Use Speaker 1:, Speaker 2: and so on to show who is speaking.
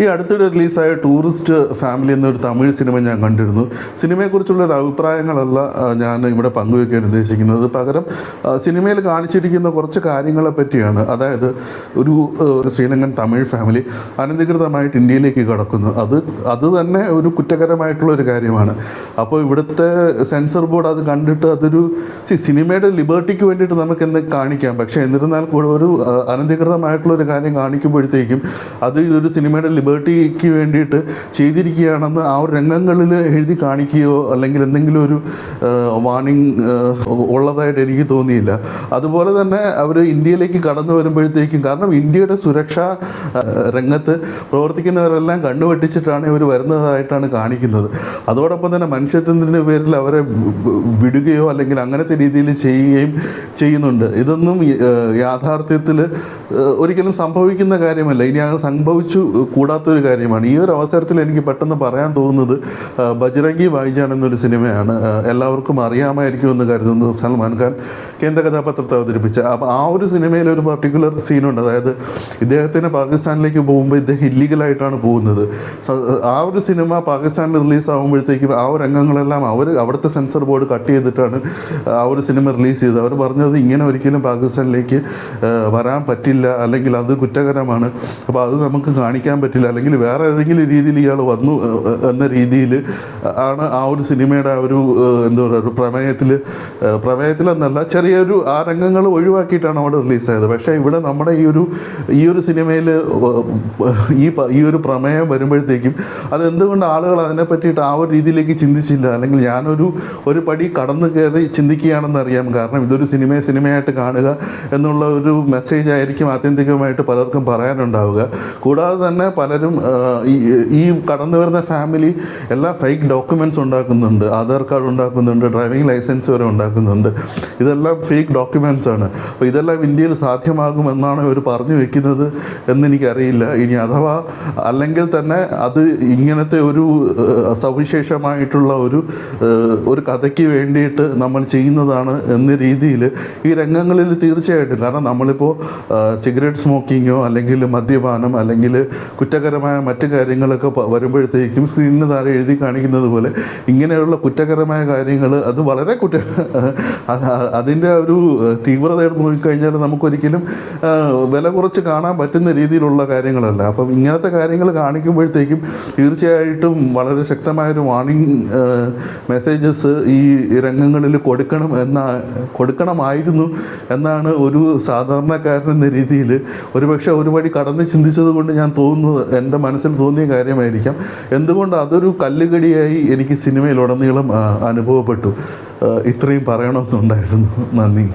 Speaker 1: ഈ അടുത്തിടെ റിലീസായ ടൂറിസ്റ്റ് ഫാമിലി എന്നൊരു തമിഴ് സിനിമ ഞാൻ കണ്ടിരുന്നു. സിനിമയെക്കുറിച്ചുള്ള ഒരു അഭിപ്രായങ്ങളല്ല ഞാൻ ഇവിടെ പങ്കുവയ്ക്കാൻ ഉദ്ദേശിക്കുന്നത്. പകരം സിനിമയിൽ കാണിച്ചിരിക്കുന്ന കുറച്ച് കാര്യങ്ങളെ പറ്റിയാണ്. അതായത് ഒരു ശ്രീലങ്കൻ തമിഴ് ഫാമിലി അനധികൃതമായിട്ട് ഇന്ത്യയിലേക്ക് കടക്കുന്നു. അത് അത് തന്നെ ഒരു കുറ്റകരമായിട്ടുള്ള ഒരു കാര്യമാണ്. അപ്പോൾ ഇവിടുത്തെ സെൻസർ ബോർഡ് അത് കണ്ടിട്ട് അതൊരു സിനിമയുടെ ലിബർട്ടിക്ക് വേണ്ടിയിട്ട് നമുക്ക് എന്ത് കാണിക്കാം? പക്ഷേ എന്നിരുന്നാൽ കൂടെ ഒരു അനധികൃതമായിട്ടുള്ള ഒരു കാര്യം കാണിക്കുമ്പോഴത്തേക്കും അത് ഇതൊരു സിനിമയുടെ ലിബർട്ടിക്ക് വേണ്ടിയിട്ട് ചെയ്തിരിക്കുകയാണെന്ന് ആ ഒരു രംഗങ്ങളിൽ എഴുതി കാണിക്കുകയോ അല്ലെങ്കിൽ എന്തെങ്കിലും ഒരു വാർണിംഗ് ഉള്ളതായിട്ട് എനിക്ക് തോന്നിയില്ല. അതുപോലെ തന്നെ അവർ ഇന്ത്യയിലേക്ക് കടന്നു വരുമ്പോഴത്തേക്കും കാരണം ഇന്ത്യയുടെ സുരക്ഷാ രംഗത്ത് പ്രവർത്തിക്കുന്നവരെല്ലാം കണ്ണുവെട്ടിച്ചിട്ടാണ് ഇവർ വരുന്നതായിട്ടാണ് കാണിക്കുന്നത്. അതോടൊപ്പം തന്നെ മനുഷ്യത്വത്തിന്റെ പേരിൽ അവരെ വിടുകയോ അല്ലെങ്കിൽ അങ്ങനത്തെ രീതിയിൽ ചെയ്യുകയും ചെയ്യുന്നുണ്ട്. ഇതൊന്നും യാഥാർത്ഥ്യത്തിൽ ഒരിക്കലും സംഭവിക്കുന്ന കാര്യമല്ല. ഇനി അത് സംഭവിച്ചു കൂടാത്തൊരു കാര്യമാണ്. ഈ ഒരു അവസരത്തിൽ എനിക്ക് പെട്ടെന്ന് പറയാൻ തോന്നുന്നത് ആ, ബജ്രംഗി ഭായിജാൻ എന്നൊരു സിനിമയാണ്. എല്ലാവർക്കും അറിയാമായിരിക്കും എന്ന് കരുതുന്നു സൽമാൻ ഖാൻ. കേന്ദ്ര കഥാപാത്രത്തെ അവതരിപ്പിച്ച. അപ്പോൾ ആ ഒരു സിനിമയിൽ ഒരു പർട്ടിക്കുലർ സീനുണ്ട് അതായത് ഇദ്ദേഹത്തിന് പാകിസ്ഥാനിലേക്ക് പോകുമ്പോൾ ഇദ്ദേഹം ഇല്ലീഗലായിട്ടാണ് പോകുന്നത്. ആ ഒരു സിനിമ പാകിസ്ഥാനിൽ റിലീസ് ആ ഒരു രംഗങ്ങളെല്ലാം അവർ അവിടുത്തെ സെൻസർ ബോർഡ് കട്ട് ചെയ്തിട്ടാണ് ആ ഒരു സിനിമ റിലീസ് ചെയ്തത്. അവർ പറഞ്ഞത് ഇങ്ങനെ ഒരിക്കലും പാകിസ്ഥാനിലേക്ക് വരാൻ പറ്റില്ല അല്ലെങ്കിൽ അത് കുറ്റകരമാണ്. അപ്പോൾ അത് നമുക്ക് കാണിക്കാൻ പറ്റില്ല. അല്ലെങ്കിൽ വേറെ ഏതെങ്കിലും രീതിയിൽ ഇയാൾ വന്നു എന്ന രീതിയിൽ ആണ് ആ ഒരു സിനിമയുടെ ആ ഒരു എന്താ പറയുക ഒരു പ്രമേയത്തിൽ പ്രമേയത്തിലെന്നല്ല ചെറിയൊരു ആ രംഗങ്ങൾ ഒഴിവാക്കിയിട്ടാണ് അവിടെ റിലീസായത്. പക്ഷേ ഇവിടെ നമ്മുടെ ഈ ഒരു ഈ ഒരു സിനിമയിൽ ഈ ഈ ഒരു പ്രമേയം വരുമ്പോഴത്തേക്കും അതെന്തുകൊണ്ട് ആളുകൾ അതിനെ പറ്റിയിട്ട് ആ ഒരു രീതിയിലേക്ക് ചിന്തിച്ചില്ല? അല്ലെങ്കിൽ ഞാനൊരു ഒരു പടി കടന്നു കയറി ചിന്തിക്കുകയാണെന്ന് അറിയാം. കാരണം ഇതൊരു സിനിമയെ സിനിമയായിട്ട് കാണുക എന്നുള്ള ഒരു മെസ്സേജ് ആയിരിക്കും ആത്യന്തികമായിട്ട് പലർക്കും പറയാനുണ്ടാവുക. കൂടാതെ തന്നെ പലരും ഈ കടന്നു വരുന്ന ഫാമിലി എല്ലാ ഫേക്ക് ഡോക്യുമെന്റ്സ് ഉണ്ടാക്കുന്നുണ്ട് ആധാർ കാർഡ് ഉണ്ടാക്കുന്നുണ്ട് ഡ്രൈവിംഗ് ലൈസൻസ് വരെ ഉണ്ടാക്കുന്നുണ്ട്. ഇതെല്ലാം ഫേക്ക് ഡോക്യുമെന്റ്സ് ആണ്. അപ്പോൾ ഇതെല്ലാം ഇന്ത്യയിൽ സാധ്യമാകുമെന്നാണ് ഇവർ പറഞ്ഞു വെക്കുന്നത് എന്നെനിക്കറിയില്ല. ഇനി അഥവാ അല്ലെങ്കിൽ തന്നെ അത് ഇങ്ങനത്തെ ഒരു സവിശേഷമായിട്ടുള്ള ഒരു ഒരു കഥയ്ക്ക് വേണ്ടിയിട്ട് നമ്മൾ ചെയ്യുന്നതാണ് എന്ന രീതിയിൽ ഈ രംഗങ്ങളിൽ തീർച്ചയായിട്ടും. കാരണം നമ്മളിപ്പോൾ സിഗരറ്റ് സ്മോക്കിങ്ങോ അല്ലെങ്കിൽ മദ്യപാനം അല്ലെങ്കിൽ കുറ്റകരമായ മറ്റു കാര്യങ്ങളൊക്കെ വരുമ്പോഴത്തേക്കും സ്ക്രീനിന് താഴെ എഴുതി കാണിക്കുന്നത് പോലെ ഇങ്ങനെയുള്ള കുറ്റകരമായ കാര്യങ്ങൾ അത് വളരെ കുറ്റ അത് അതിന്റെ ഒരു തീവ്രത എടുത്ത് നോക്കിക്കഴിഞ്ഞാൽ നമുക്കൊരിക്കലും വില കുറച്ച് കാണാൻ പറ്റുന്ന രീതിയിലുള്ള കാര്യങ്ങളല്ല. അപ്പം ഇങ്ങനത്തെ കാര്യങ്ങൾ കാണിക്കുമ്പോഴത്തേക്കും തീർച്ചയായിട്ടും വളരെ ശക്തമായൊരു വാർണിംഗ് മെസ്സേജസ് ഈ രംഗങ്ങളിൽ കൊടുക്കണം എന്ന കൊടുക്കണമായിരുന്നു എന്നാണ് ഒരു സാധാരണക്കാരൻ എന്ന രീതിയിൽ ഒരുപക്ഷെ ഒരു വഴി കടന്ന് ചിന്തിച്ചത് കൊണ്ട് ഞാൻ തോന്നുന്നത്. എന്റെ മനസ്സിൽ തോന്നിയ കാര്യമായിരിക്കാം. എന്തുകൊണ്ട് അതൊരു കല്ലുകടിയായി എനിക്ക് സിനിമയിലുടനീളം അനുഭവപ്പെട്ടു. ഇത്രയും പറയണമെന്നുണ്ടായിരുന്നു. നന്ദി.